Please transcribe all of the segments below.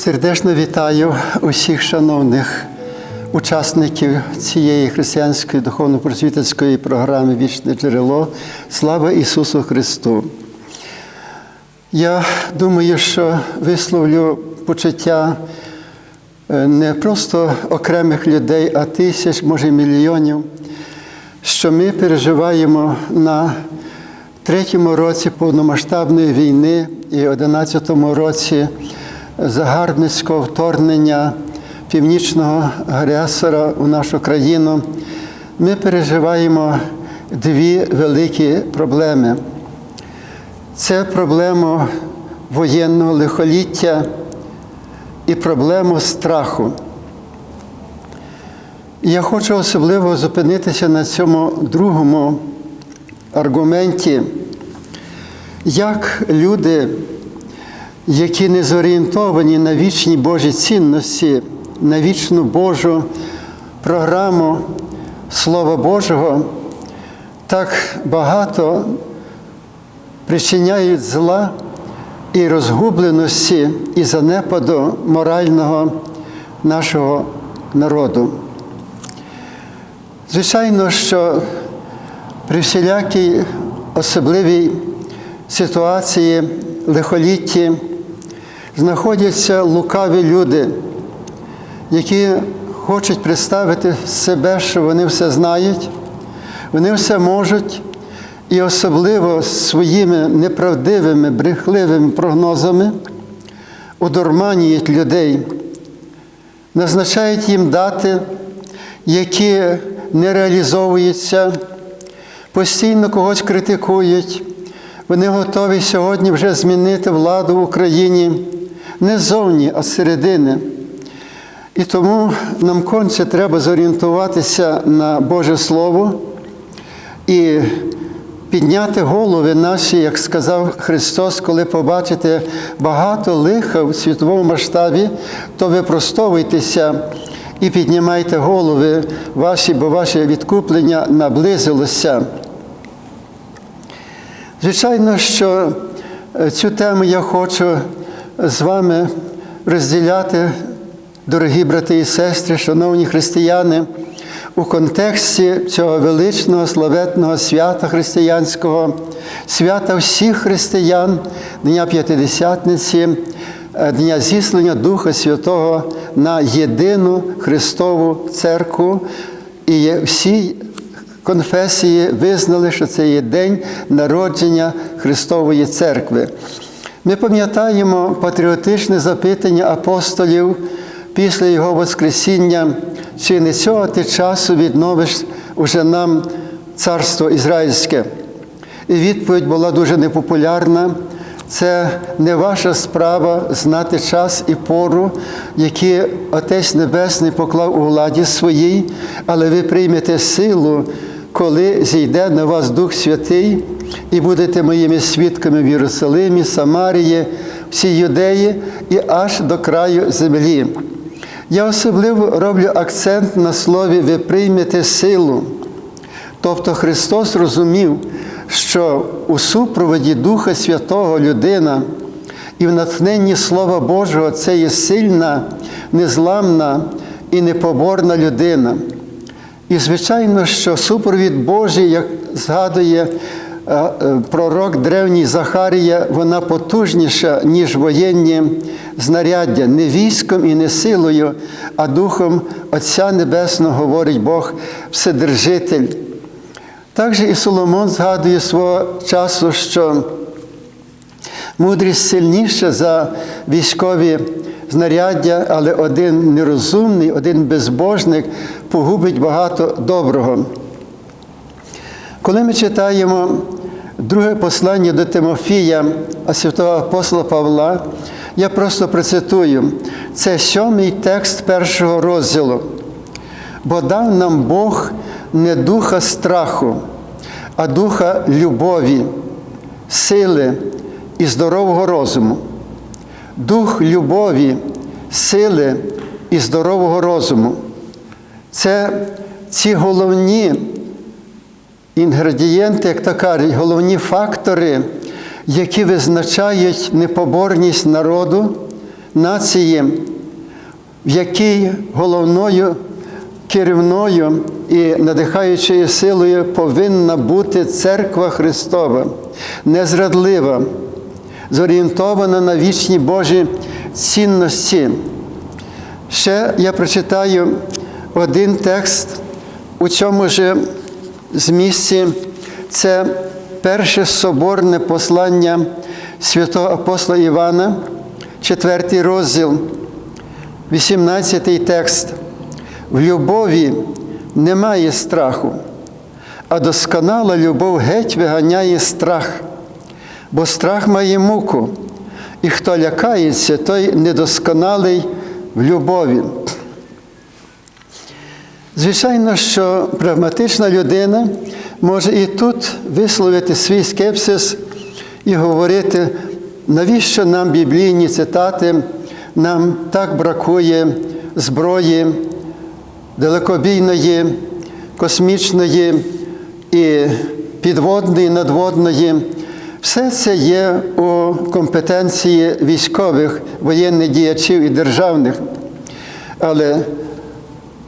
Сердечно вітаю усіх шановних учасників цієї християнської духовно-просвітницької програми Вічне джерело. Слава Ісусу Христу! Я думаю, що висловлю почуття е, не просто окремих людей, а тисяч, може мільйонів, що ми переживаємо на третьому році повномасштабної війни і одинадцятому році загарбницького вторгнення північного агресора у нашу країну. Ми переживаємо дві великі проблеми. Це проблему воєнного лихоліття і проблему страху. Я хочу особливо зупинитися на цьому другому аргументі, як люди, які не зорієнтовані на вічні Божі цінності, на вічну Божу програму Слова Божого, так багато причиняють зла і розгубленості і занепаду морального нашого народу. Звичайно, що при всілякій особливій ситуації, лихолітті знаходяться лукаві люди, які хочуть представити себе, що вони все знають, вони все можуть, і особливо своїми неправдивими, брехливими прогнозами одурманюють людей, назначають їм дати, які не реалізовуються, постійно когось критикують. Вони готові сьогодні вже змінити владу в Україні не ззовні, а зсередини. І тому нам конче треба зорієнтуватися на Боже Слово і підняти голови наші, як сказав Христос, коли побачите багато лиха в світовому масштабі, то випростовуйтеся і піднімайте голови ваші, бо ваше відкуплення наблизилося. Звичайно, що цю тему я хочу з вами розділяти, дорогі брати і сестри, шановні християни, у контексті цього величного славетного свята християнського, свята всіх християн, Дня П'ятидесятниці, Дня зіслення Духа Святого на єдину Христову Церкву. І всі конфесії визнали, що це є день народження Христової Церкви. Ми пам'ятаємо патріотичне запитання апостолів після Його Воскресіння, чи не цього ти часу відновиш уже нам царство ізраїльське. І відповідь була дуже непопулярна. Це не ваша справа знати час і пору, які Отець Небесний поклав у владі своїй, але ви приймете силу, коли зійде на вас Дух Святий, і будете моїми свідками в Єрусалимі, Самарії, всій юдеї і аж до краю землі. Я особливо роблю акцент на слові ви приймете силу. Тобто Христос розумів, що у супроводі Духа Святого людина і в натхненні Слова Божого це є сильна, незламна і непоборна людина. І, звичайно, що супровід Божий, як згадує пророк древній Захарія, вона потужніша, ніж воєнні знаряддя, не військом і не силою, а духом Отця Небесного, говорить Бог, Вседержитель. Також і Соломон згадує свого часу, що мудрість сильніша за військові знаряддя, але один нерозумний, один безбожник погубить багато доброго. Коли ми читаємо друге послання до Тимофія, святого апостола Павла, я просто процитую, це сьомий текст першого розділу. Бо дав нам Бог не духа страху, а духа любові, сили і здорового розуму. Дух любові, сили і здорового розуму. Це ці головні інгредієнти, як то кажуть, головні фактори, які визначають непоборність народу нації, в якій головною керівною і надихаючою силою повинна бути церква Христова, незрадлива, зорієнтована на вічні Божі цінності. Ще я прочитаю один текст у цьому ж змісті. Це перше соборне послання святого апостола Івана, четвертий розділ, 18 текст. В любові немає страху, а досконала любов геть виганяє страх, бо страх має муку, і хто лякається, той недосконалий в любові. Звичайно, що прагматична людина може і тут висловити свій скепсис і говорити, навіщо нам біблійні цитати, нам так бракує зброї далекобійної, космічної і підводної, надводної. Все це є у компетенції військових, воєнних діячів і державних. Але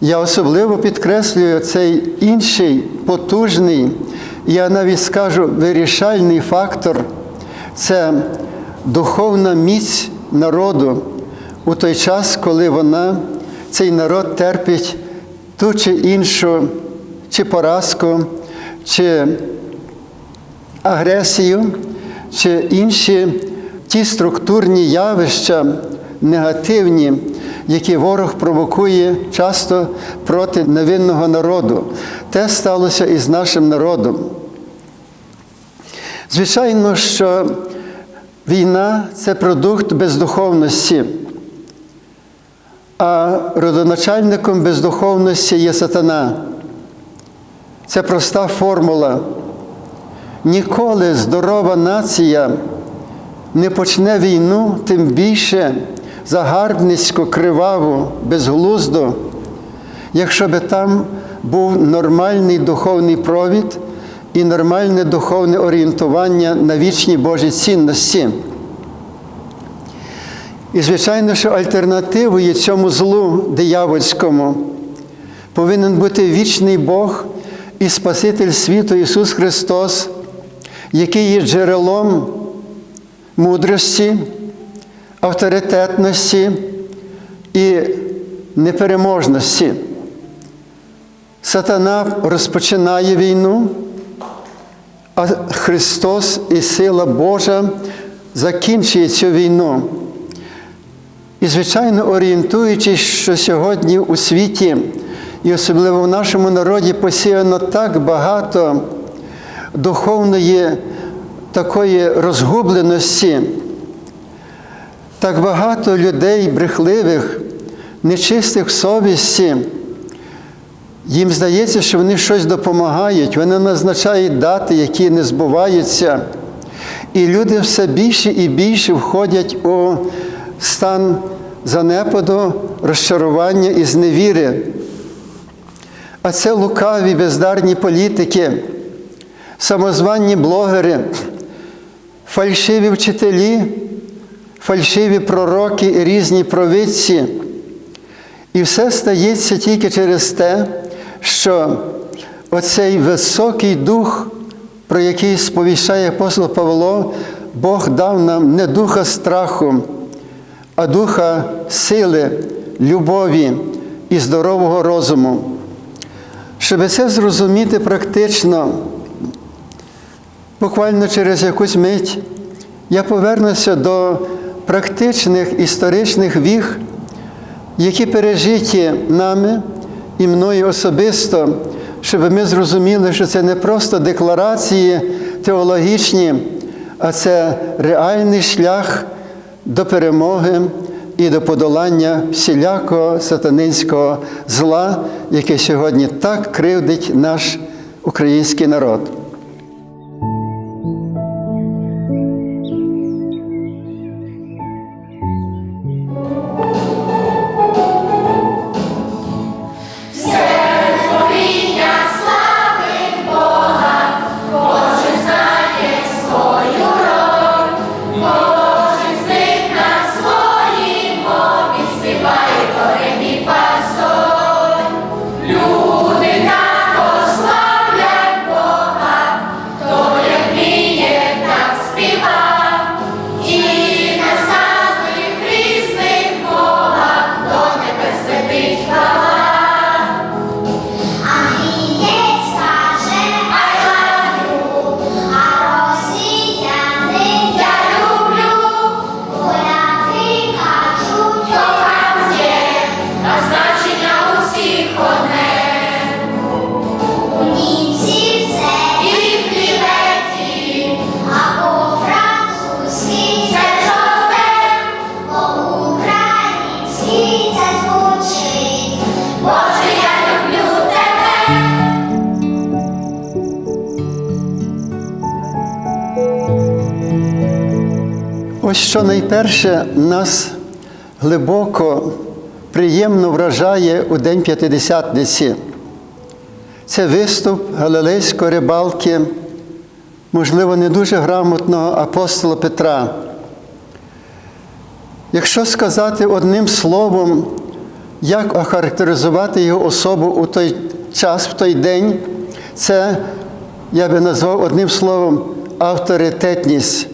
я особливо підкреслюю цей інший потужний, я навіть скажу вирішальний фактор. Це духовна міць народу. У той час, коли вона, цей народ терпить ту чи іншу, чи поразку, чи агресію, чи інші ті структурні явища негативні, які ворог провокує часто проти невинного народу. Те сталося і з нашим народом. Звичайно, що війна це продукт бездуховності, а родоначальником бездуховності є сатана. Це проста формула. Ніколи здорова нація не почне війну, тим більше загарбницько, криваву, безглуздо, якщо би там був нормальний духовний провід і нормальне духовне орієнтування на вічні Божі цінності. І, звичайно, що альтернативою цьому злу диявольському повинен бути вічний Бог і Спаситель світу Ісус Христос, який є джерелом мудрості, авторитетності і непереможності. Сатана розпочинає війну, а Христос і сила Божа закінчує цю війну. І, звичайно, орієнтуючись, що сьогодні у світі, і особливо в нашому народі посіяно так багато духовної такої розгубленості, так багато людей брехливих, нечистих в совісті. Їм здається, що вони щось допомагають, вони назначають дати, які не збуваються. І люди все більше і більше входять у стан занепаду, розчарування і зневіри. А це лукаві, бездарні політики, самозванні блогери, фальшиві вчителі, фальшиві пророки і різні провидці. І все стається тільки через те, що оцей високий дух, про який сповіщає апостол Павло, Бог дав нам не духа страху, а духа сили, любові і здорового розуму. Щоб це зрозуміти практично, буквально через якусь мить я повернуся до практичних історичних віг, які пережиті нами і мною особисто, щоб ми зрозуміли, що це не просто декларації теологічні, а це реальний шлях до перемоги і до подолання всілякого сатанинського зла, яке сьогодні так кривдить наш український народ. Ось що найперше нас глибоко, приємно вражає у День П'ятидесятниці. Це виступ галилейської рибалки, можливо, не дуже грамотного апостола Петра. Якщо сказати одним словом, як охарактеризувати його особу у той час, в той день, це я би назвав одним словом авторитетність.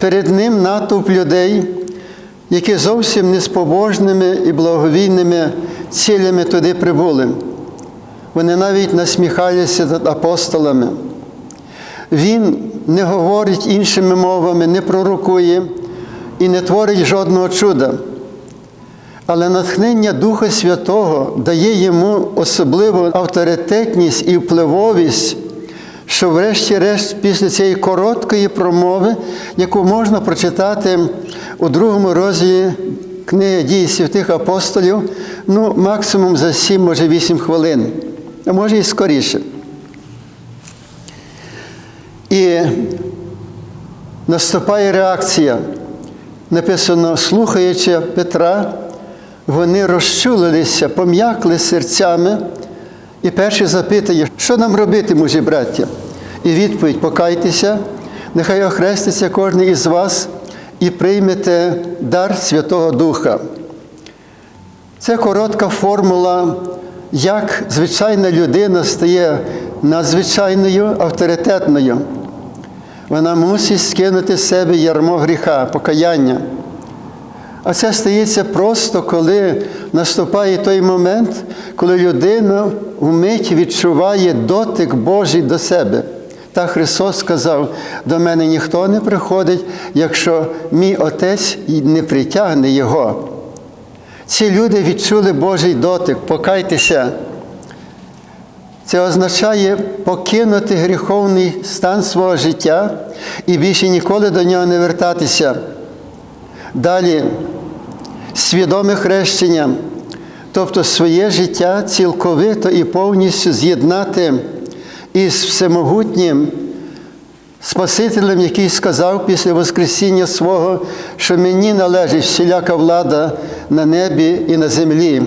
Перед ним натовп людей, які зовсім не з побожними і благовійними цілями туди прибули. Вони навіть насміхалися над апостолами. Він не говорить іншими мовами, не пророкує і не творить жодного чуда. Але натхнення Духа Святого дає йому особливу авторитетність і впливовість, що, врешті-решт, після цієї короткої промови, яку можна прочитати у другому розділі книги дій святих апостолів, ну, максимум за 7, може 8 хвилин, а може і скоріше. І наступає реакція. Написано, слухаючи Петра, вони розчулилися, пом'якли серцями, і перший запитає, що нам робити, мужі браття? І відповідь покайтеся, нехай охреститься кожен із вас і приймете дар Святого Духа. Це коротка формула, як звичайна людина стає надзвичайною авторитетною. Вона мусить скинути з себе ярмо гріха, покаяння. А це стається просто, коли наступає той момент, коли людина вмить відчуває дотик Божий до себе. Та Христос сказав: до мене ніхто не приходить, якщо мій Отець не притягне Його. Ці люди відчули Божий дотик, покайтеся. Це означає покинути гріховний стан свого життя і більше ніколи до нього не вертатися. Далі свідоме хрещення, тобто своє життя цілковито і повністю з'єднати із всемогутнім Спасителем, який сказав після Воскресіння свого, що мені належить всіляка влада на небі і на землі.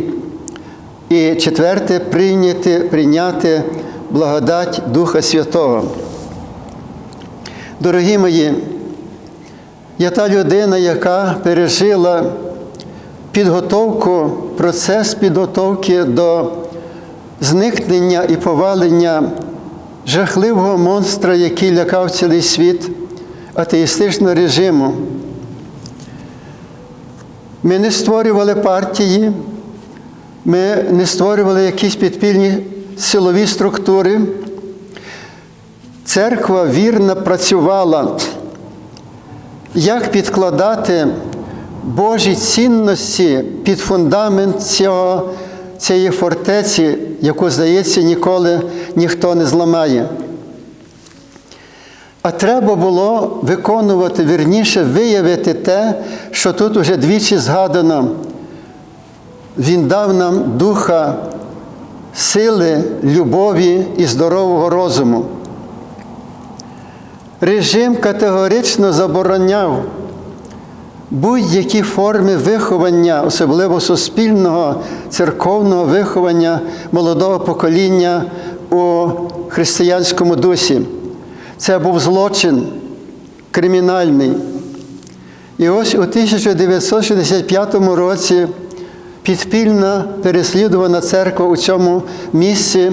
І четверте прийняти, прийняти благодать Духа Святого. Дорогі мої, я та людина, яка пережила підготовку, процес підготовки до зникнення і повалення жахливого монстра, який лякав цілий світ атеїстичного режиму. Ми не створювали партії, ми не створювали якісь підпільні силові структури. Церква вірно працювала, як підкладати Божі цінності під фундамент цього, цієї фортеці, яку, здається, ніколи ніхто не зламає. А треба було виконувати, вірніше, виявити те, що тут уже двічі згадано. Він дав нам духа сили, любові і здорового розуму. Режим категорично забороняв будь-які форми виховання, особливо суспільного, церковного виховання молодого покоління у християнському дусі. Це був злочин кримінальний. І ось у 1965 році підпільна переслідувана церква у цьому місці,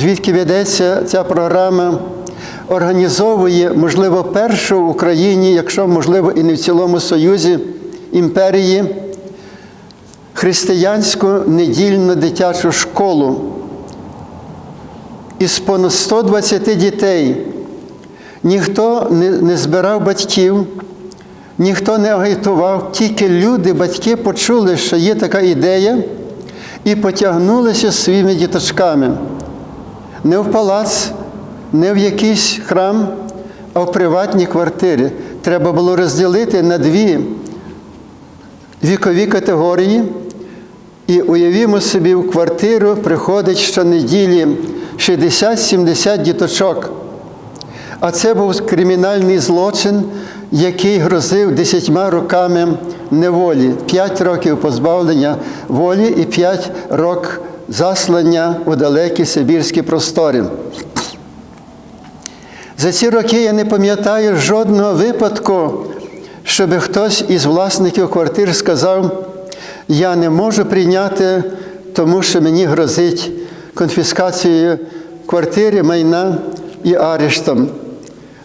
звідки ведеться ця програма, організовує, можливо, першу в Україні, якщо можливо і не в цілому Союзі імперії, християнську недільну дитячу школу. Із понад 120 дітей ніхто не, збирав батьків, ніхто не агітував, тільки люди, батьки почули, що є така ідея, і потягнулися своїми діточками. Не в палац, не в якийсь храм, а в приватній квартирі. Треба було розділити на дві вікові категорії. І уявімо собі, в квартиру приходить щонеділі 60-70 діточок. А це був кримінальний злочин, який грозив десятьма роками неволі, п'ять років позбавлення волі і п'ять років заслання у далекі сибірські простори. За ці роки я не пам'ятаю жодного випадку, щоб хтось із власників квартир сказав, я не можу прийняти, тому що мені грозить конфіскацією квартири, майна і арештом.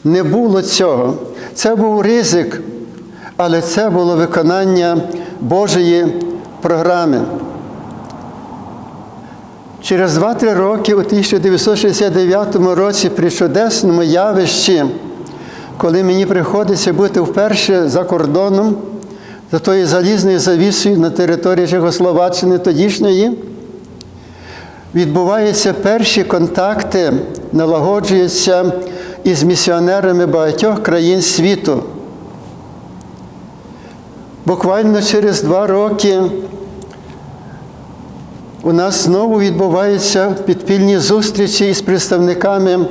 Не було цього. Це був ризик, але це було виконання Божої програми. Через 2-3 роки у 1969 році при чудесному явищі, коли мені приходиться бути вперше за кордоном, за тою залізною завісою на території Чехословаччини тодішньої, відбуваються перші контакти, налагоджуються із місіонерами багатьох країн світу. Буквально через два роки у нас знову відбуваються підпільні зустрічі із представниками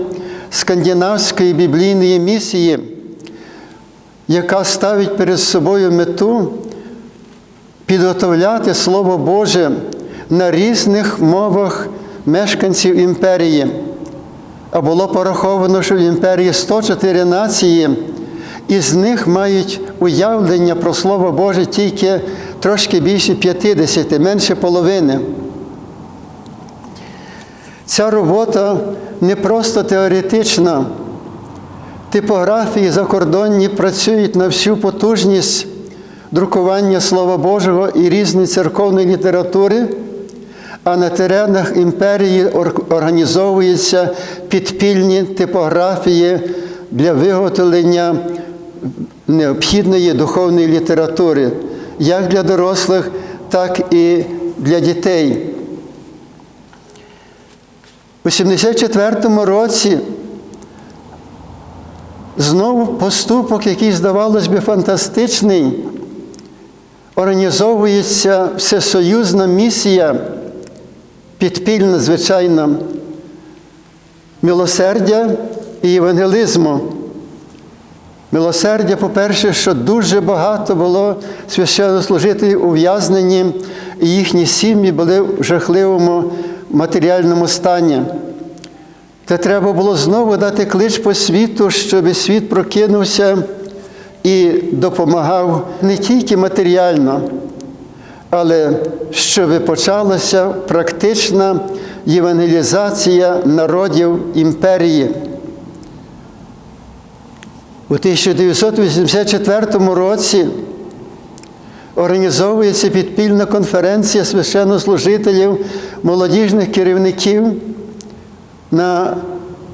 скандинавської біблійної місії, яка ставить перед собою мету підготовляти Слово Боже на різних мовах мешканців імперії. А було пораховано, що в імперії 104 нації, із них мають уявлення про Слово Боже тільки трошки більше 50, менше половини. Ця робота не просто теоретична. Типографії закордонні працюють на всю потужність друкування Слова Божого і різної церковної літератури, а на теренах імперії організовуються підпільні типографії для виготовлення необхідної духовної літератури, як для дорослих, так і для дітей. У 74-му році знову поступок, який, здавалось би, фантастичний, організовується всесоюзна місія, підпільна, звичайно, милосердя і євангелізму. Милосердя, по-перше, що дуже багато було священнослужителів ув'язнені, і їхні сім'ї були в жахливому матеріальному стані. Та треба було знову дати клич по світу, щоб світ прокинувся і допомагав не тільки матеріально, але щоб почалася практична євангелізація народів імперії. У 1984 році організовується підпільна конференція священнослужителів, молодіжних керівників на,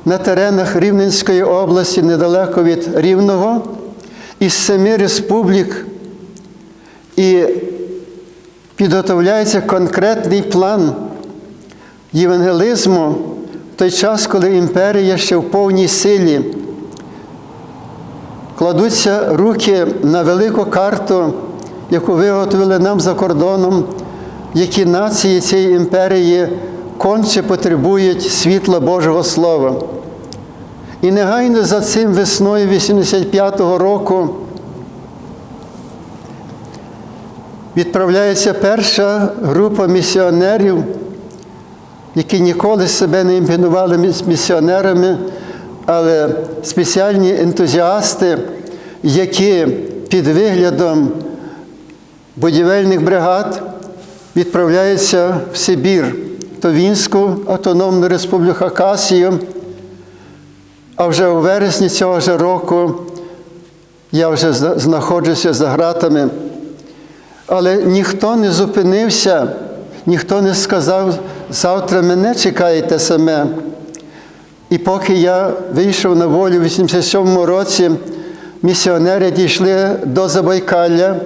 на теренах Рівненської області, недалеко від Рівного, із семи республік. І підготовляється конкретний план євангелізму в той час, коли імперія ще в повній силі. Кладуться руки на велику карту, яку виготовили нам за кордоном, які нації цієї імперії конче потребують світла Божого Слова. І негайно за цим весною 85-го року відправляється перша група місіонерів, які ніколи себе не імпінували місіонерами, але спеціальні ентузіасти, які під виглядом будівельних бригад відправляються в Сибір, то Вінську Автономну Республіку Хакасію. А вже у вересні цього ж року я вже знаходжуся за гратами. Але ніхто не зупинився, ніхто не сказав, завтра мене чекаєте саме. І поки я вийшов на волю в 87-му році, місіонери дійшли до Забайкалля,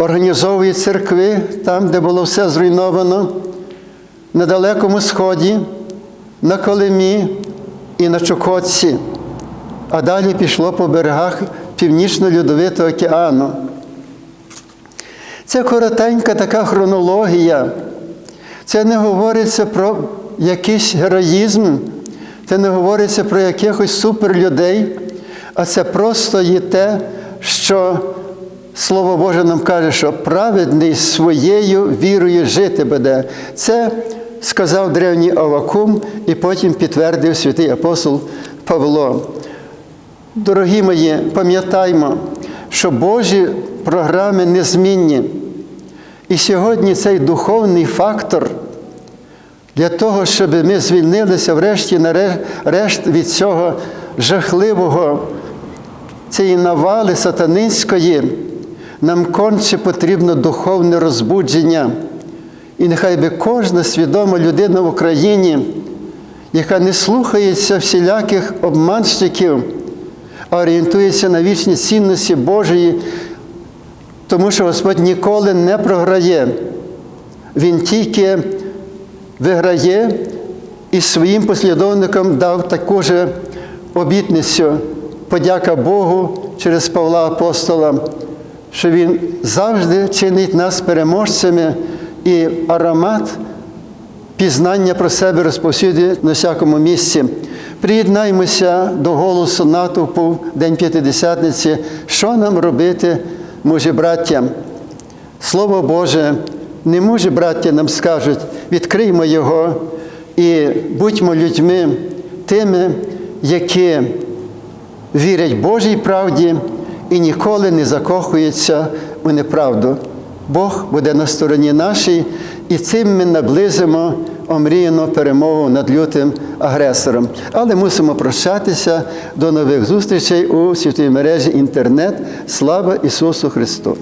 організовують церкви там, де було все зруйновано, на Далекому Сході, на Колимі і на Чукотці, а далі пішло по берегах Північно-Льодовитого океану. Це коротенька така хронологія. Це не говориться про якийсь героїзм, це не говориться про якихось суперлюдей, а це просто є те, що Слово Боже нам каже, що праведний своєю вірою жити буде. Це сказав древній Авакум і потім підтвердив святий апостол Павло. Дорогі мої, пам'ятаймо, що Божі програми незмінні. І сьогодні цей духовний фактор для того, щоб ми звільнилися врешті решт від цього жахливого, цієї навали сатанинської, нам конче потрібно духовне розбудження. І нехай би кожна свідома людина в Україні, яка не слухається всіляких обманщиків, а орієнтується на вічні цінності Божої, тому що Господь ніколи не програє. Він тільки виграє і своїм послідовникам дав таку же обітницю, подяка Богу через Павла Апостола, що Він завжди чинить нас переможцями і аромат пізнання про себе розповсюдює на всякому місці. Приєднаймося до голосу натовпу в День П'ятидесятниці, що нам робити, мужі браття. Слово Боже, не мужі браття нам скажуть, відкриймо його і будьмо людьми тими, які вірять Божій правді і ніколи не закохується у неправду. Бог буде на стороні нашій, і цим ми наблизимо омріяну перемогу над лютим агресором. Але мусимо прощатися до нових зустрічей у світовій мережі інтернет. Слава Ісусу Христу!